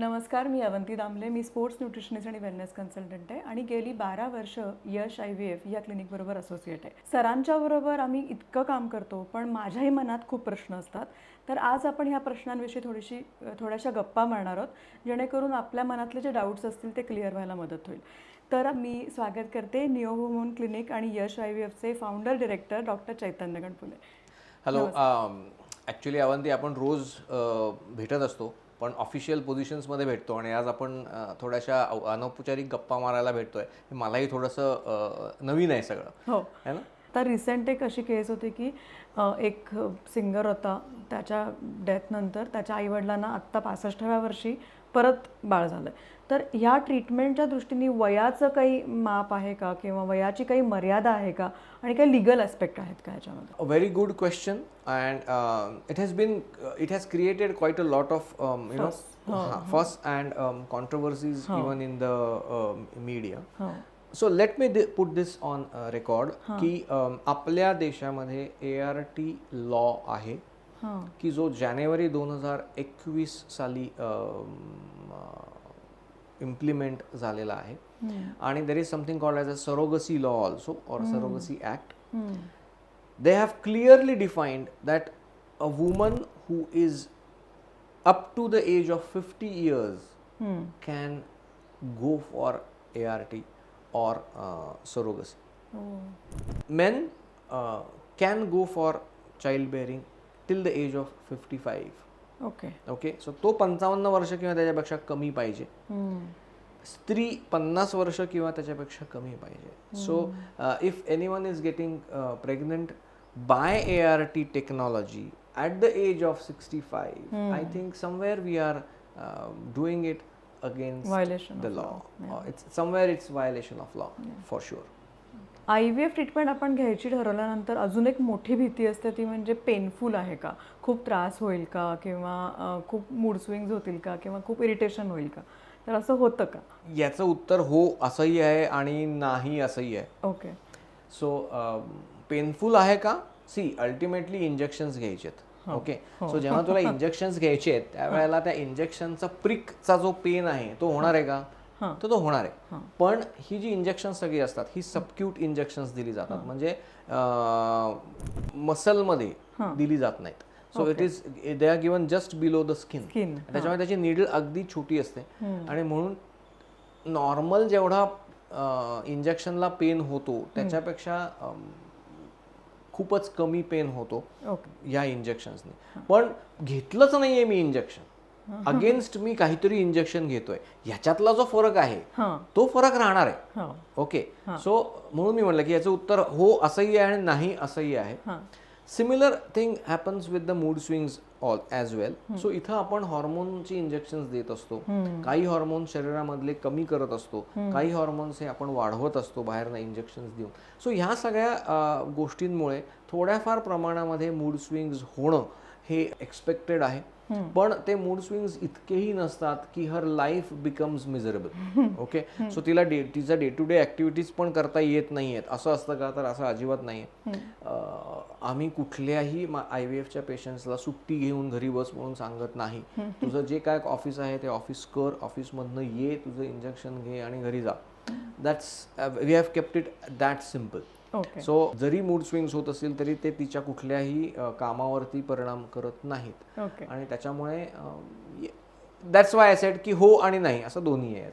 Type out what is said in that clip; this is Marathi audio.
नमस्कार मी अवंती दामले. मी स्पोर्ट्स न्यूट्रिशनिस्ट आणि वेलनेस कन्सल्टंट आहे आणि गेली बारा वर्ष यश आय व्ही एफ या क्लिनिकबरोबर असोसिएट आहे. सरांच्या बरोबर आम्ही इतकं काम करतो पण माझ्याही मनात खूप प्रश्न असतात. तर आज आपण ह्या प्रश्नांविषयी थोडीशी थोड्याशा गप्पा मारणार आहोत जेणेकरून आपल्या मनातले जे डाऊट्स असतील ते क्लिअर व्हायला मदत होईल. तर मी स्वागत करते निओ होमोन क्लिनिक आणि Yash I V एफचे founder director doctor Chaitanya Ganpule. Hello actually Avanti आपण रोज भेटत असतो. पण ऑफिशियल पोझिशन्समध्ये भेटतो आणि आज आपण थोड्याशा अनौपचारिक गप्पा मारायला भेटतोय. हे मलाही थोडंसं नवीन आहे सगळं. हो. है ना? तर रिसेंट एक अशी केस होती की एक सिंगर होता. त्याच्या डेथनंतर त्याच्या आईवडिलांना आत्ता पासष्टाव्या वर्षी परत बाळ झालं तर ह्या ट्रीटमेंटच्या दृष्टीने वयाचं काही माप आहे का किंवा वयाची काही मर्यादा आहे का? आणि काही लिगल ॲस्पेक्ट आहेत का ह्याच्यामध्ये? Very good question and it has been it has created quite a lot of you know first and controversies even in the media so let me put this on record की आपल्या देशामध्ये ए आर टी लॉ आहे. की जो जानेवारी दोन हजार एकवीस साली इम्प्लिमेंट झालेला आहे आणि there is something called as a surrogacy law also or surrogacy act they have clearly defined that a woman who is up to the age of 50 years can go for ART or uh, surrogacy. Men uh, can go for childbearing till the age of 55. Okay okay so तो पंचावन्न वर्ष किंवा त्याच्यापेक्षा कमी पाहिजे. स्त्री पन्नास वर्ष किंवा त्याच्यापेक्षा कमी पाहिजे. So if anyone is getting pregnant by A R T technology at the age of sixty five I think somewhere we are doing it against the law it's somewhere it's violation of law for sure I V F treatment आपण घ्यायची ठरवल्यानंतर अजून एक मोठी भीती असते ती म्हणजे पेनफुल आहे का? खूप त्रास होईल का? किंवा खूप मूड स्विंग्स होतील का? किंवा खूप इरिटेशन होईल का? तर असं होतं का? याचं उत्तर हो असंही आहे आणि नाही असंही आहे. ओके. सो पेनफुल आहे का? सी अल्टिमेटली इंजेक्शन्स घ्यायचेत ओके सो जेव्हा तुला इंजेक्शन्स घ्यायचे आहेत त्यावेळेला त्या इंजेक्शनचा प्रिकचा जो पेन आहे तो होणार आहे का? तर तो होणार आहे. पण ही जी इंजेक्शन सगळी असतात ही सबक्यूट इंजेक्शन्स दिली जातात. म्हणजे मसलमध्ये दिली जात नाहीत. So it is they are given just below the skin त्याच्यामुळे त्याची निडल अगदी छोटी असते. आणि म्हणून नॉर्मल जेवढा इंजेक्शनला पेन होतो त्याच्यापेक्षा खूपच कमी पेन होतो या इंजेक्शन्सने पण घेतलंच नाहीये मी इंजेक्शन अगेन्स्ट मी काहीतरी इंजेक्शन घेतोय. ह्याच्यातला जो फरक आहे हां. तो फरक राहणार आहे. हो. ओके सो म्हणून मी म्हटलं की याचं उत्तर हो असंही आहे आणि नाही असंही आहे. हां. Similar thing happens with the mood swings all as well so इथं आपण हॉर्मोनची इंजेक्शन देत असतो. काही हॉर्मोन शरीरामधले कमी करत असतो. काही हॉर्मोन्स हे आपण वाढवत असतो बाहेरनं इंजेक्शन देऊन. सो ह्या सगळ्या गोष्टींमुळे थोड्याफार प्रमाणामध्ये मूड स्विंग्स होणं हे एक्सपेक्टेड आहे. पण ते मूड स्विंग्स इतकेही नसतात की her life becomes miserable okay so तिला डे तिचा डे टू डे ॲक्टिव्हिटीज पण करता येत नाही आहेत असं असतं का? तर असं अजिबात नाही आहे आम्ही कुठल्याही आय व्ही एफच्या पेशंट्सला सुट्टी घेऊन घरी बस म्हणून सांगत नाही. तुझं जे काय ऑफिस आहे ते ऑफिस कर ऑफिसमधनं ये तुझं इंजेक्शन घे आणि घरी जा. That's we have kept it that simple okay so जरी मूड स्विंग्स होत असतील तरी ते तिच्या कुठल्याही कामावरती परिणाम करत नाहीत. ओके आणि त्याच्यामुळे दॅट्स वाय सेट की हो आणि नाही असं दोन्ही आहे.